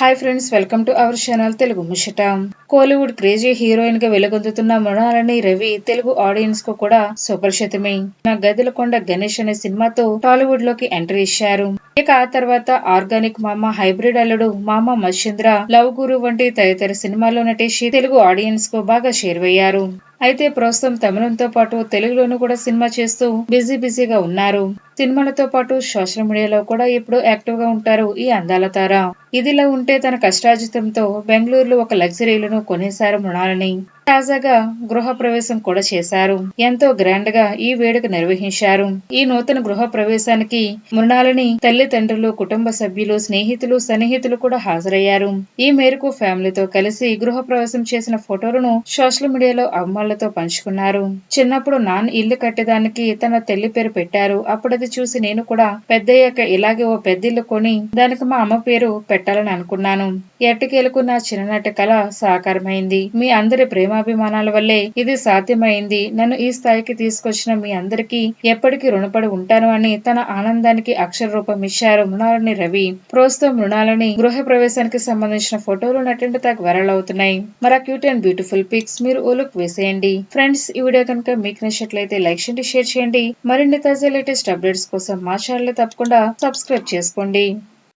Hi friends welcome to our channel Telugu ముచ్చట Kollywood crazy హీరోయిన్గా వెలుగొందుతున్న మృణాలని రవి తెలుగు ఆడియన్స్కు కూడా సుపరిచితమే. నా గదిలకొండ గణేష్ అనే సినిమాతో టాలీవుడ్లోకి ఎంట్రీ ఇచ్చారు. ఇక ఆ తర్వాత ఆర్గానిక్ మామ హైబ్రిడ్ అల్లుడు మామ మచ్చింద్ర లవ్ గురు వంటి తదితర సినిమాల్లో నటించి తెలుగు ఆడియన్స్కు బాగా చేరువయ్యారు అయితే ప్రస్తుతం తమిళంతో పాటు తెలుగులోనూ కూడా సినిమా చేస్తూ బిజీ బిజీగా ఉన్నారు. సినిమాలతో పాటు సోషల్ మీడియాలో కూడా ఇప్పుడు యాక్టివ్గా ఉంటారు ఈ అందాల తార. ఇదిలా ఉంటే తన కష్టార్జితంతో బెంగళూరులో ఒక లగ్జరీ కొనేశారు మృణాలని. తాజాగా గృహ ప్రవేశం కూడా చేశారు. ఎంతో గ్రాండ్గా ఈ వేడుక నిర్వహించారు. ఈ నూతన గృహ ప్రవేశానికి మృణాలని తల్లిదండ్రులు కుటుంబ సభ్యులు స్నేహితులు సన్నిహితులు కూడా హాజరయ్యారు. ఈ మేరకు ఫ్యామిలీతో కలిసి గృహ ప్రవేశం చేసిన ఫోటోలను సోషల్ మీడియాలో అమ్మాళ్ళతో పంచుకున్నారు. చిన్నప్పుడు నాన్న ఇల్లు కట్టేదానికి తన తల్లి పేరు పెట్టారు. అప్పుడది చూసి నేను కూడా పెద్దయ్యాక ఇలాగే ఓ పెద్దిల్లు కొని దానికి మా అమ్మ పేరు పెట్టాలని అనుకున్నాను. ఎట్టకేలకు నా చిన్ననాటి కళ సాకారమైంది. మీ అందరి ప్రేమాభిమానాల వల్లే ఇది సాధ్యమైంది. నన్ను ఈ స్థాయికి తీసుకొచ్చిన మీ అందరికీ ఎప్పటికీ రుణపడి ఉంటాను అని తన ఆనందానికి అక్షర రూపం ఇచ్చారు మృణాలని రవి. ప్రస్తుతం మృణాలని గృహ ప్రవేశానికి సంబంధించిన ఫోటోలు నటింటి తాకు వైరల్ అవుతున్నాయి. మరి క్యూట్ అండ్ బ్యూటిఫుల్ పిక్స్ మీరు ఓ లుక్ వేసేయండి. ఫ్రెండ్స్ ఈ వీడియో కనుక మీకు నచ్చినట్లయితే లైక్ చేయండి షేర్ చేయండి. మరిన్ని తాజా లేటెస్ట్ అప్డేట్స్ కోసం మా ఛానల్ తప్పకుండా సబ్స్క్రైబ్ చేసుకోండి.